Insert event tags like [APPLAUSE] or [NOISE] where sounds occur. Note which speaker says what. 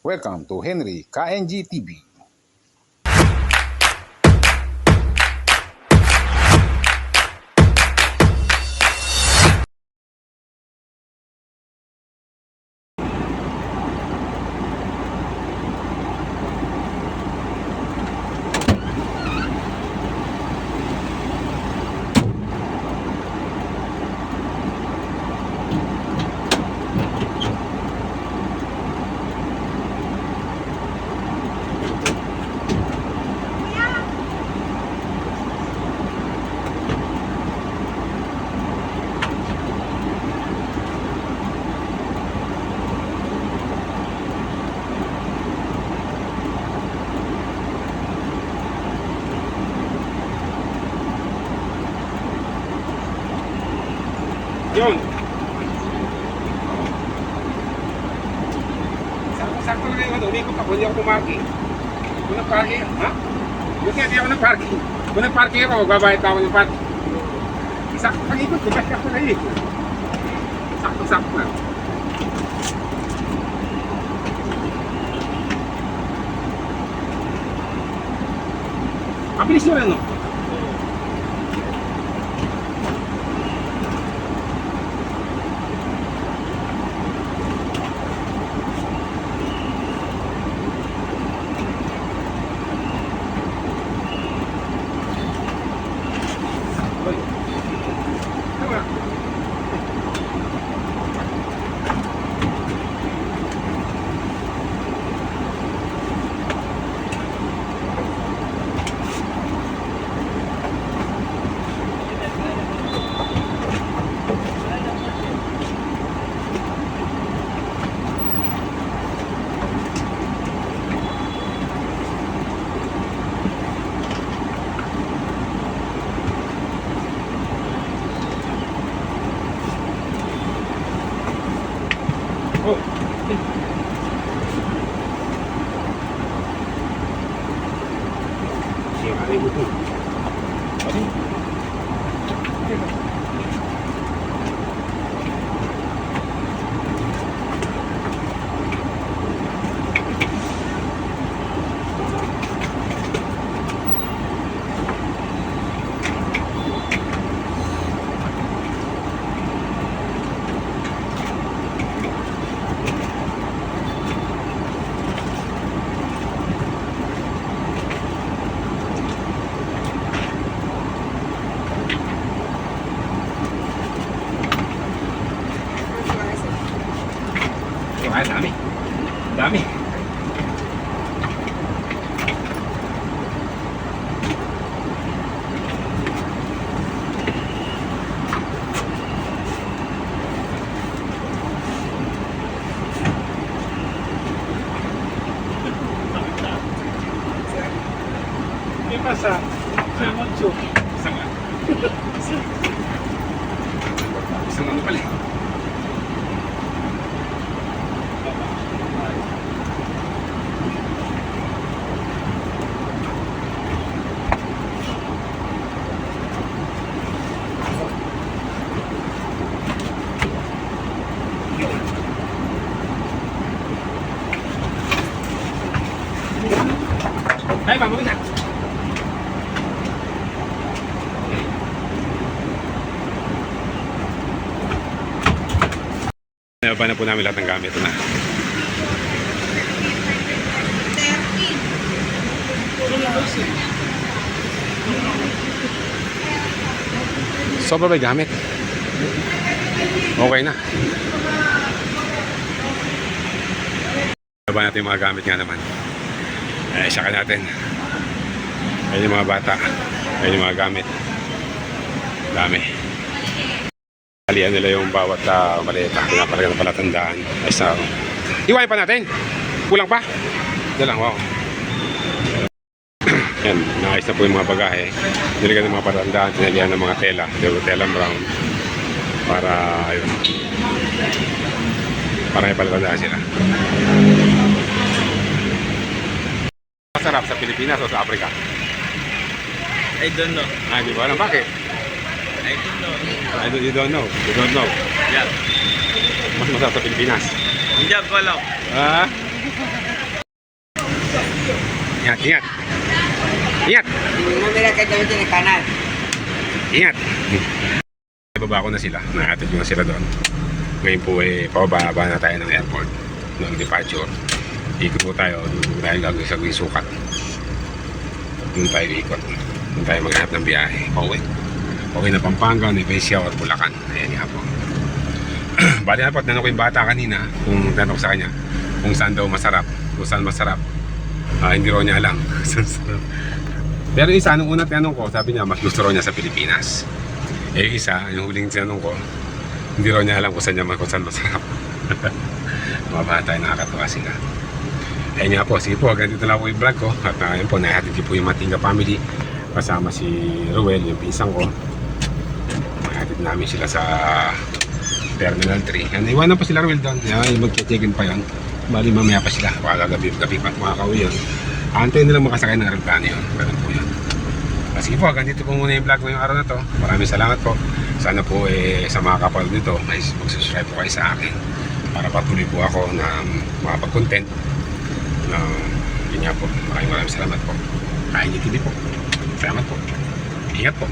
Speaker 1: Welcome to Henry KNG TV.
Speaker 2: Yun. Sakto, na yung ano, umikot ako, hindi ako pumarking. Kung nag-parking, ha? Yung hindi ako nag-parking. Kung nag-parking ako, magbabayad ako ng parking. Sakto, pag-ikot ko, bakit ako naiikot? Sakto, sakto na. Mabilis nyo rin, Bye. Oh. Siya, ay
Speaker 3: masa sa Moncho.
Speaker 2: Isa nga. Isa nga pala. Đây bằng cái gì? Nababa na po namin lahat ng gamit. Na. Sobra ba gamit? Okay na. Nababa natin yung mga gamit nga naman. Eh, saka natin. Ayun yung mga bata. Ayun yung mga gamit. Dami. Alian nila yung bawat uh, maleta. Pinapalagan ng palatandaan. Ay sa... Iwain pa natin. Kulang pa. Yan lang, wow. [CLEARS THROAT] Yan, naayos na po yung mga bagahe. Nilagyan ng mga palatandaan. Tinalihan ng mga tela. Yung tela brown. Para, ayun. Para may palatandaan sila. Masarap sa Pilipinas o sa Afrika?
Speaker 3: I don't know.
Speaker 2: Ah, di ba alam bakit?
Speaker 3: I don't know.
Speaker 2: I don't, you don't know. You don't know.
Speaker 3: Yeah.
Speaker 2: Mas masarap sa Pilipinas.
Speaker 3: Hindi ako alam.
Speaker 2: Ah? Ingat, ingat. Ingat.
Speaker 4: Namira ka dyan sa kanan.
Speaker 2: Ingat. Ibaba ko na sila. Nakatid ko na sila doon. Ngayon po eh, pababa na tayo ng airport. Ng departure. Ikot po tayo. Doon tayo gagawin sa sukat. Doon tayo ikot. Doon tayo maghanap ng biyahe. Pauwi. Pauwi na Pampanga, Nevesia, or Bulacan. Ayan nga po. [CLEARS THROAT] Bali na po, tanong ko yung bata kanina, kung tanong ko sa kanya, kung saan daw masarap, kung saan masarap. Ah, hindi raw niya alam. [LAUGHS] Pero isa, nung unang tanong ko, sabi niya, mas gusto raw niya sa Pilipinas. Eh isa, yung huling tinanong ko, hindi raw niya alam kung saan, niya, kung saan masarap. [LAUGHS] Mga bata, nakakatawa sila. Ayun nga po, sige po, ganito lang po yung vlog ko. At uh, yun po, nahatid ko po yung Matinga family. Kasama si Ruel, yung pisang ko. Nahatid namin sila sa Terminal 3. Yan, iwanan pa sila Ruel doon. Yan, mag-check-in pa yun. Bali mamaya pa sila. Baka gabi, gabi pa makakauwi yun. Antayin nila makasakay ng aeroplano yun. Ganun po yun. Ah, Sige po, ganito po muna yung vlog ngayong araw na to. Maraming salamat po. Sana po eh, sa mga kapal nito, ay mag-subscribe po kayo sa akin para patuloy po ako na makapag-content na yun nga po. Maraming maraming salamat po. Kain TV po. Salamat po. Ingat po.